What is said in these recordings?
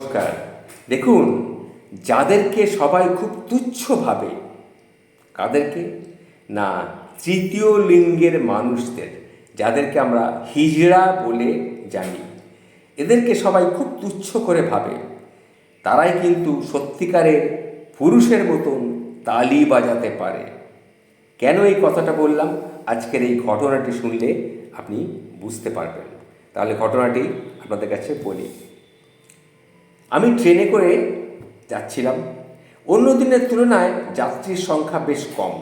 নমস্কার। দেখুন, যাদেরকে সবাই খুব তুচ্ছ ভাবে, কাদেরকে? না, তৃতীয় লিঙ্গের মানুষদের, যাদেরকে আমরা হিজড়া বলে জানি, এদেরকে সবাই খুব তুচ্ছ করে ভাবে। তারাই কিন্তু সত্যিকারের পুরুষের মতন তালি বাজাতে পারে। কেন এই কথাটা বললাম? আজকের এই ঘটনাটি শুনলে আপনি বুঝতে পারবেন। তাহলে ঘটনাটি আপনাদের কাছে বলি। আমি ট্রেনে করে যাচ্ছিলাম। অন্য দিনের তুলনায় যাত্রীর সংখ্যা বেশ কম।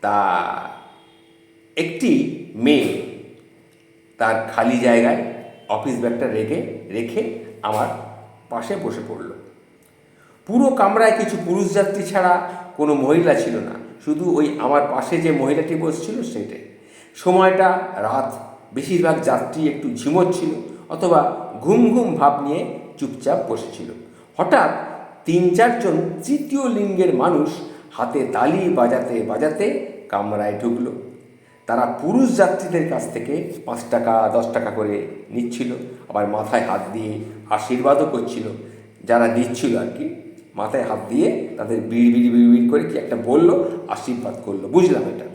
তা একটি মেয়ে তার খালি জায়গায় অফিস ব্যাগটা রেখে রেখে আমার পাশে বসে পড়ল। পুরো কামরায় কিছু পুরুষ যাত্রী ছাড়া কোনো মহিলা ছিল না। শুধু ওই আমার পাশে যে মহিলাটি বসছিল সেটাই। সময়টা, রাত, বেশিরভাগ যাত্রী একটু ঝিমোচ্ছিল অথবা ঘুম ঘুম ভাব নিয়ে চুপচাপ বসেছিল। হঠাৎ তিন চারজন তৃতীয় লিঙ্গের মানুষ হাতে তালি বাজাতে বাজাতে কামরায় ঢুকলো। তারা পুরুষ যাত্রীদের কাছ থেকে পাঁচ টাকা, দশ টাকা করে নিচ্ছিল, আবার মাথায় হাত দিয়ে আশীর্বাদও করছিল। যারা দিচ্ছিল আর কি, মাথায় হাত দিয়ে তাদের বিড় বিড় বিড় করে কি একটা বলল, আশীর্বাদ করল। বুঝলাম এটা।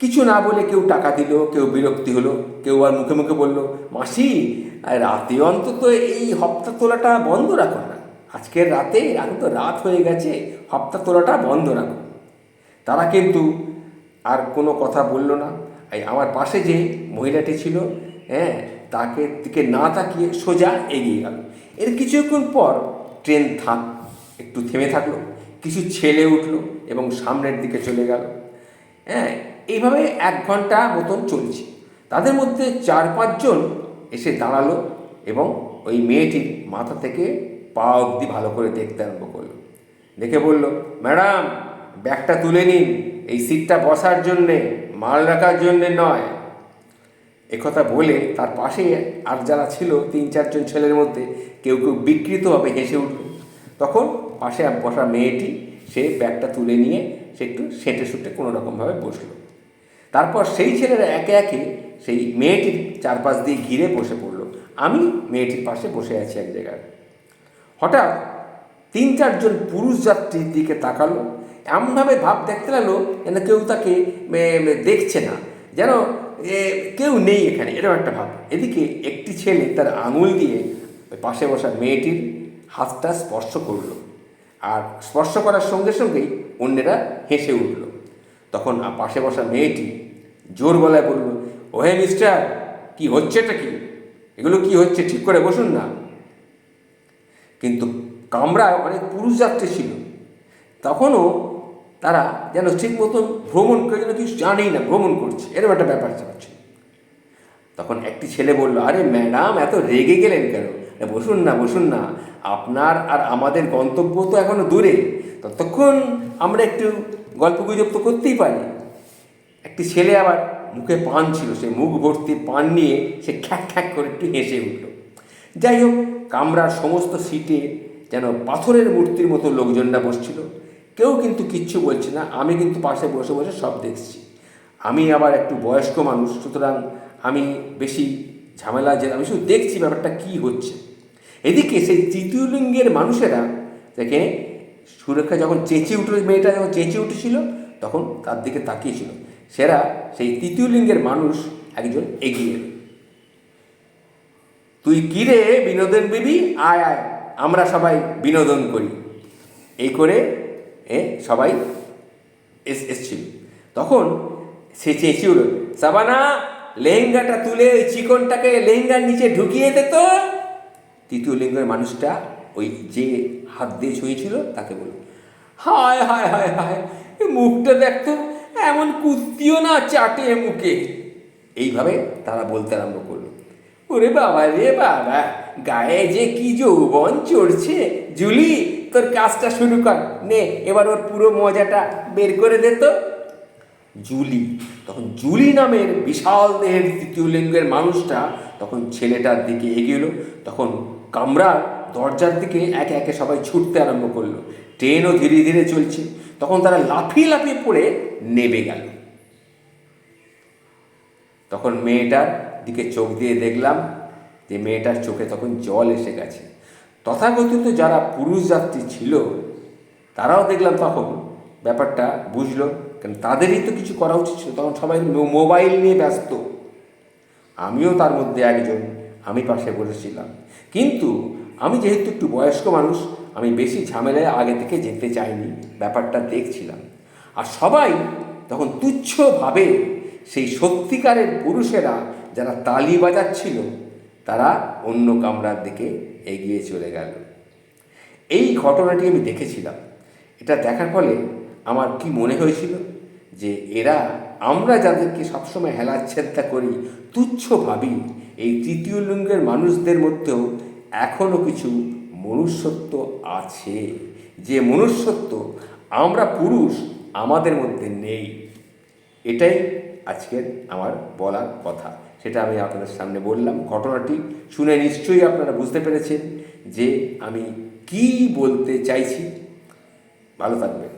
কিছু না বলে কেউ টাকা দিল, কেউ বিরক্তি হলো, কেউ আর মুখে মুখে বলল, মাসি রাতে অন্তত এই হপ্তা তোলাটা বন্ধ রাখো না। আজকের রাতে এখন তো রাত হয়ে গেছে, হপ্তা তোলাটা বন্ধ রাখো। তারা কিন্তু আর কোনো কথা বলল না। এই আমার পাশে যে মহিলাটি ছিল হ্যাঁ তাকে দিকে না তাকিয়ে সোজা এগিয়ে গেল। এর কিছুক্ষণ পর ট্রেন থাক একটু থেমে থাকল, কিছু ছেলে উঠল এবং সামনের দিকে চলে গেল। হ্যাঁ এইভাবে এক ঘণ্টা মতন চলছে। তাদের মধ্যে চার পাঁচজন এসে দাঁড়াল এবং ওই মেয়েটির মাথা থেকে পা অবধি ভালো করে দেখতে আরম্ভ করল। দেখে বলল, ম্যাডাম, ব্যাগটা তুলে নিন। এই সিটটা বসার জন্যে, মাল রাখার জন্যে নয়। একথা বলে তার পাশে আর যারা ছিল, তিন চারজন ছেলের মধ্যে কেউ কেউ বিকৃতভাবে হেসে উঠল। তখন পাশে বসা মেয়েটি, সে ব্যাগটা তুলে নিয়ে সে একটু সেঁটে সুটে কোনো রকমভাবে বসল। তারপর সেই ছেলেরা একে একে সেই মেয়েটির চারপাশ দিয়ে ঘিরে বসে পড়ল। আমি মেয়েটির পাশে বসে আছি এক জায়গায়। হঠাৎ তিন চারজন পুরুষ যাত্রীর দিকে তাকালো। এমনভাবে ভাব দেখতে লাগল যেন কেউ তাকে দেখছে না। যেন কেউ নেই এখানে, এরকম একটা ভাব। এদিকে একটি ছেলে তার আঙুল দিয়ে পাশে বসা মেয়েটির হাতটা স্পর্শ করল। আর স্পর্শ করার সঙ্গে সঙ্গেই অন্যেরা হেসে উঠল। তখন পাশে বসা মেয়েটি জোর গলায় বলল ওহে মিস্টার কি হচ্ছেটা কি? এগুলো কি হচ্ছে? ঠিক করে বসুন না। কিন্তু কামরায় অনেক পুরুষ যাত্রী ছিল। তখনও তারা যেন ঠিক মতন ভ্রমণ করে যেন কিছু জানেই না ভ্রমণ করছে। এরকম একটা ব্যাপার চাচ্ছে তখন একটি ছেলে বলল আরে ম্যাডাম এত রেগে গেলেন কেন? "এ, বসুন না বসুন না। আপনার আর আমাদের গন্তব্য তো এখনও দূরে। ততক্ষণ আমরা একটু গল্প গুজব তো করতেই পারি। একটি ছেলে আবার মুখে পান ছিল, সে মুখ ভর্তি পান নিয়ে সে খ্যাক খ্যাক করে একটু হেসে উঠল। যাই হোক, কামরার সমস্ত সিটে যেন পাথরের মূর্তির মতো লোকজনরা বসছিল। কেউ কিন্তু কিচ্ছু বলছে না, আমি কিন্তু পাশে বসে বসে সব দেখছি। আমি আবার একটু বয়স্ক মানুষ, সুতরাং আমি বেশি ঝামেলা যে, আমি শুধু দেখছি ব্যাপারটা কী হচ্ছে। এদিকে সেই তৃতীয় লিঙ্গের মানুষেরা দেখে সুরক্ষা যখন চেঁচে উঠে মেয়েটা যখন চেঁচে উঠেছিল, তখন তার দিকে তাকিয়েছিল। সেরা সেই তৃতীয় লিঙ্গের মানুষ একজন এগিয়ে এলো। তুই কি রে বিনোদন বিবি আয় আয়, আমরা সবাই বিনোদন করি। এই করে, এ, সবাই এস, এসছিল। তখন সে চেঁচিয়ে উঠল, সাবানা, লেহেঙ্গাটা তুলে চিকনটাকে লেহেঙ্গার নিচে ঢুকিয়ে দে তৃতীয় লিঙ্গের মানুষটা ওই যে হাত দিয়ে ছুঁয়েছিল, তাকে বলল, হায় হায় হায় হায় মুখটা দেখতো এমন কুত্তিও না চাটে মুখে। এইভাবে তারা বলতে আরম্ভ করল, ওরে বাবা রে বাবা, গায়ে যে কি যৌবন চড়ছে, জুলি, তোর কাজটা শুরু কর, নে, এবার ওর পুরো মজাটা বের করে দে তো। জুলি, তখন জুলি নামের বিশাল দেহের তৃতীয় লিঙ্গের মানুষটা তখন ছেলেটার দিকে এগিয়ে তখন কামরার দরজার দিকে একে একে সবাই ছুটতে আরম্ভ করল। ট্রেনও ধীরে ধীরে চলছে। তখন তারা লাফিয়ে লাফিয়ে পড়ে নেবে গেল। তখন মেয়েটার দিকে চোখ দিয়ে দেখলাম যে মেয়েটার চোখে তখন জল এসে গেছে। তথাকথিত যারা পুরুষ যাত্রী ছিল, তারাও দেখলাম তখন ব্যাপারটা বুঝলো। কারণ তাদেরই তো কিছু করা উচিত ছিল। তখন সবাই মোবাইল নিয়ে ব্যস্ত। আমিও তার মধ্যে একজন। আমি পাশে বসেছিলাম। কিন্তু আমি যেহেতু একটু বয়স্ক মানুষ, আমি বেশি ঝামেলায় আগে থেকে যেতে চাইনি, ব্যাপারটা দেখছিলাম। আর সবাই তখন তুচ্ছভাবে সেই সত্যিকারের পুরুষেরা যারা তালি বাজাচ্ছিল, তারা অন্য কামরার দিকে এগিয়ে চলে গেল। এই ঘটনাটি আমি দেখেছিলাম। এটা দেখার ফলে আমার কি মনে হয়েছিল? যে এরা, আমরা যাদেরকে সবসময় হেলাচ্ছেদটা করি, তুচ্ছ ভাবি এই তৃতীয় লিঙ্গের মানুষদের মধ্যেও এখনও কিছু মনুষ্যত্ব আছে। যে মনুষ্যত্ব আমরা পুরুষ আমাদের মধ্যে নেই। এটাই আজকের আমার বলার কথা। সেটা আমি আপনাদের সামনে বললাম। ঘটনাটি শুনে নিশ্চয়ই আপনারা বুঝতে পেরেছেন যে আমি কি বলতে চাইছি। ভালো থাকবেন।